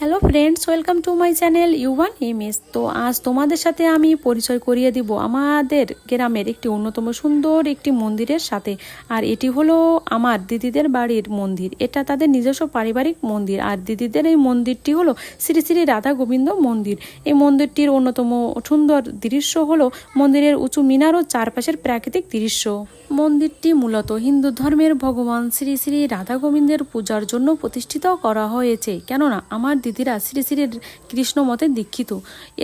Hello friends, welcome to my channel ইউওয়ান এমএস। তো আজ তোমাদের সাথে আমি পরিচয় করিয়ে দিব আমাদের গ্রামের একটি অন্যতম সুন্দর একটি মন্দিরের সাথে, আর এটি হলো আমার দিদিদের বাড়ির মন্দির। এটা তাদের নিজস্ব পারিবারিক মন্দির, আর দিদিদের এই মন্দিরটি হলো শ্রী শ্রী রাধা গোবিন্দ মন্দির। এই মন্দিরটির অন্যতম সুন্দর দৃশ্য হলো মন্দিরের উঁচু মিনার ও চারপাশের প্রাকৃতিক দৃশ্য। মন্দিরটি মূলত হিন্দু ধর্মের ভগবান শ্রী শ্রী রাধা গোবিন্দের পূজার জন্য প্রতিষ্ঠিত করা হয়েছে। কেননা, আমার দিদিরা শ্রী শ্রী কৃষ্ণ মতে দীক্ষিত।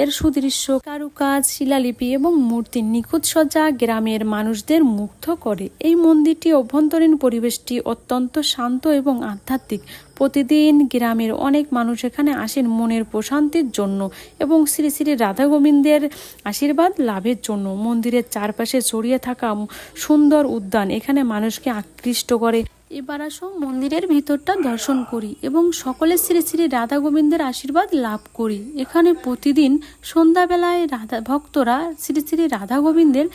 এর সুদৃশ্য, কারুকাজ, শিলালিপি এবং মূর্তির নিখুঁত সজ্জা গ্রামের মানুষদের মুগ্ধ করে। এই মন্দিরটি অভ্যন্তরীণ পরিবেশটি অত্যন্ত শান্ত এবং আধ্যাত্মিক। প্রতিদিন গ্রামের অনেক মানুষ এখানে আসেন মনের প্রশান্তির জন্য এবং শ্রী শ্রী রাধা গোবিন্দের আশীর্বাদ লাভের জন্য। মন্দিরের চারপাশে ছড়িয়ে থাকা সুন্দর উদ্যান এখানে মানুষকে আকৃষ্ট করে। এবার আসো মন্দিরের ভিতরটা দর্শন করি এবং সকলে শ্রী শ্রী রাধা গোবিন্দের আশীর্বাদ লাভ করি। এখানে প্রতিদিন সন্ধ্যাবেলায় রাধা ভক্তরা শ্রী শ্রী রাধা গোবিন্দের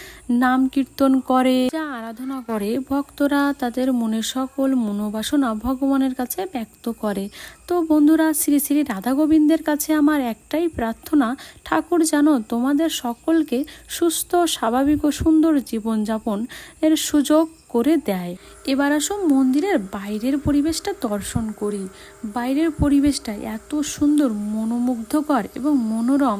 নাম কীর্তন করে, যা আরাধনা করে। ভক্তরা তাদের মনের সকল মনোবাসনা ভগবানের কাছে ব্যক্ত করে। তো বন্ধুরা, শ্রী শ্রী রাধা গোবিন্দের কাছে আমার একটাই প্রার্থনা, ঠাকুর যেন তোমাদের সকলকে সুস্থ, স্বাভাবিক ও সুন্দর জীবনযাপন। এর সুযোগ করে দেয়। এবার আসো মন্দিরের বাইরের পরিবেশটা দর্শন করি। বাইরের পরিবেশটা এত সুন্দর, মনোমুগ্ধকর এবং মনোরম।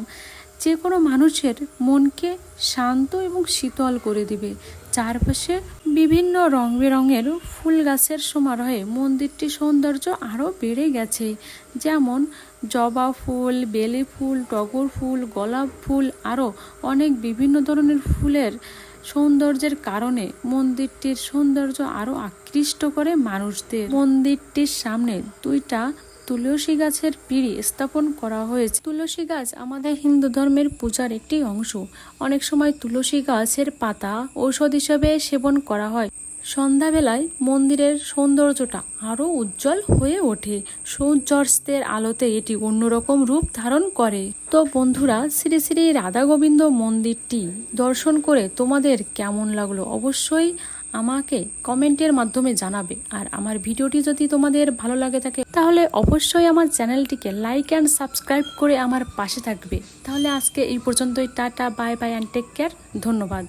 যে কোনো মানুষের মনকে শান্ত এবং শীতল করে দিবে। চারপাশে বিভিন্ন রং বেরঙের ফুল গাছের সমারোহে মন্দিরটির সৌন্দর্য আরও বেড়ে গেছে। যেমন জবা ফুল, বেলি ফুল, টগর ফুল, গোলাপ ফুল, আরও অনেক বিভিন্ন ধরনের ফুলের সৌন্দর্যের কারণে মন্দিরটির সৌন্দর্য আরও আকৃষ্ট করে মানুষদের। মন্দিরটির সামনে দুইটা তুলসী গাছের পিড়ি স্থাপন করা হয়েছে। তুলসী গাছ আমাদের হিন্দু ধর্মের পূজার একটি অংশ। অনেক সময় তুলসী গাছের পাতা ঔষধ হিসেবে সেবন করা হয়। সন্ধ্যাবেলায় মন্দিরের সৌন্দর্যটা আরও উজ্জ্বল হয়ে ওঠে। সূর্যাস্তের আলোতে এটি অন্যরকম রূপ ধারণ করে। তো বন্ধুরা, শ্রী শ্রী রাধা গোবিন্দ মন্দিরটি দর্শন করে তোমাদের কেমন লাগল অবশ্যই আমাকে কমেন্টের মাধ্যমে জানাবে। আর আমার ভিডিওটি যদি তোমাদের ভালো লাগে থাকে, তাহলে অবশ্যই আমার চ্যানেলটিকে লাইক অ্যান্ড সাবস্ক্রাইব করে আমার পাশে থাকবে। তাহলে আজকে এই পর্যন্তই, ta-ta, bye bye, and take care, ধন্যবাদ।